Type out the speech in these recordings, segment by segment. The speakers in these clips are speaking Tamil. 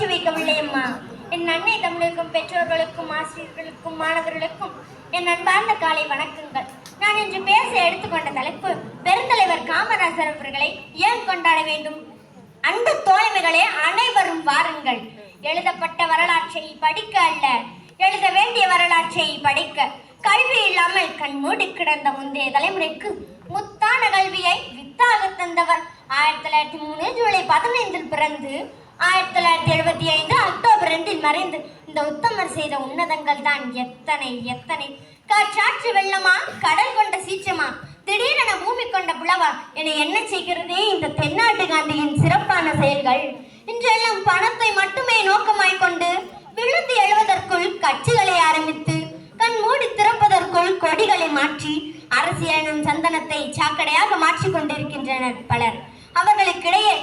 தோற்று வைக்கவில்லை அம்மா என் அன்னை தமிழுக்கும் பெற்றோர்களுக்கும் ஆசிரியர்களுக்கும் மாணவர்களுக்கும் என் அன்பார்ந்த காலை வணக்கங்கள். நான் இன்று பேச எடுத்துக்கொண்ட தலைப்பு பெருந்தலைவர் காமராசர் அவர்களை ஏன் கொண்டாட வேண்டும்? அன்பு தோழமைகளே அனைவரும் வாருங்கள். எழுதப்பட்ட வரலாற்றை படிக்க அல்ல எழுத வேண்டிய வரலாற்றை படிக்க. கல்வி இல்லாமல் கண் மூடி கிடந்த முந்தைய தலைமுறைக்கு முத்தான கல்வியை வித்தாக தந்தவர். ஆயிரத்தி தொள்ளாயிரத்தி மூணு ஜூலை பதினைந்தில் பிறந்து ஆயிரத்தி தொள்ளாயிரத்தி எழுபத்தி ஐந்து அக்டோபர் ரெண்டில் மறைந்து இந்த உத்தமர் செய்த உன்னதங்கள் தான் எத்தனை எத்தனை? காற்றாற்று வெள்ளமா? கடல் கொண்ட சீச்சமா திடீரென பூமி கொண்ட புலவா? என என்ன செய்கிறதே இந்த தென்னாட்டு காந்தியின் சிறப்பான செயல்கள். இன்றெல்லாம் பணத்தை மட்டுமே நோக்கமாய் கொண்டு விழுந்து எழுவதற்குள் கட்சிகளை ஆரம்பித்து கண் மூடி திறப்பதற்குள் கொடிகளை மாற்றி அரசியல் சந்தனத்தை சாக்கடையாக மாற்றிக் கொண்டிருக்கின்றனர் பலர். அவர்களுக்கிடையே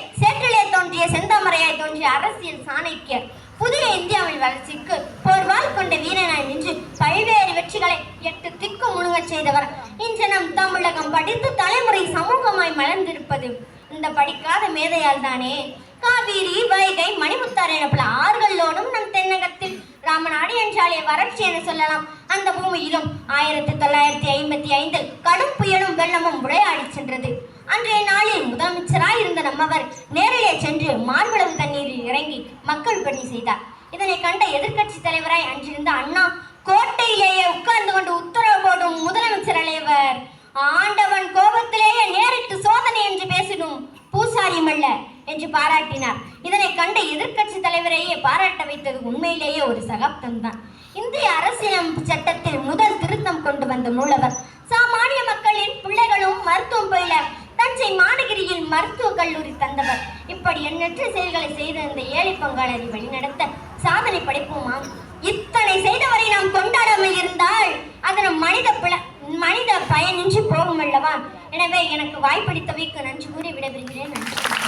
சேற்றிலே தோன்றிய செந்தாமரையாய் தோன்றிய அரசியல் சாணக்கியர் புதிய இந்தியாவின் வளர்ச்சிக்கு போர்வால் கொண்ட வீரனாய் நின்று பல்வேறு வெற்றிகளை எட்டு திக்கு முழுங்கச் செய்தவர். இன்று நம் தமிழகம் படித்து தலைமுறை சமூகமாய் மலர்ந்திருப்பது. இந்த படிக்காத மேதையால் தானே. காவிரி வைகை மணிமுத்தாறு என பல ஆறுகளோடும் நம் தென்னகத்தில் ராமநாடு என்றாலே வறட்சி என சொல்லலாம். அந்த பூமியிலும் ஆயிரத்தி தொள்ளாயிரத்தி ஐம்பத்தி ஐந்தில் கடும் புயலும் வெள்ளமும் உடையாடி சென்றது. அன்றைய நாளில் முதலமைச்சராய் இருந்த நம்மவர் மக்கள் பணி செய்தார். இதனை கண்ட எதிர்க்கட்சி தலைவராய் அன்றிருந்த அண்ணா கோட்டையிலேயே உட்கார்ந்து கொண்டு உத்தரவு போடும் முதலமைச்சர் அலைவர் ஆண்டவன் கோபத்திலேயே நேரிட்டு சோதனை என்று பேசிடும் பூசாரி அல்ல என்று பாராட்டினார். இதனை கண்ட எதிர்க்கட்சி தலைவரையே பாராட்ட வைத்தது உண்மையிலேயே ஒரு சகாப்தம் தான் இந்திய அரசியலமைப்பு சட்டத்தில் முதல் திருத்தம் கொண்டு வந்த மூலவர் சாமானிய மக்களின் பிள்ளைகளும் மருத்துவம் பயில தஞ்சை மாநகிரியில் மருத்துவக் கல்லூரி தந்தவர் இப்படி எண்ணற்ற செயல்களை செய்த இந்த ஏழை பங்காளரை வழிநடத்த சாதனை படைப்போமா? இத்தனை செய்தவரை நாம் கொண்டாடாமல் இருந்தால் அதன் மனித பிள மனித பயனின்றி போகும் அல்லவா எனவே எனக்கு வாய்ப்பளித்தவைக்கு நன்றி கூறி விடைபெறுகிறேன். நன்றி.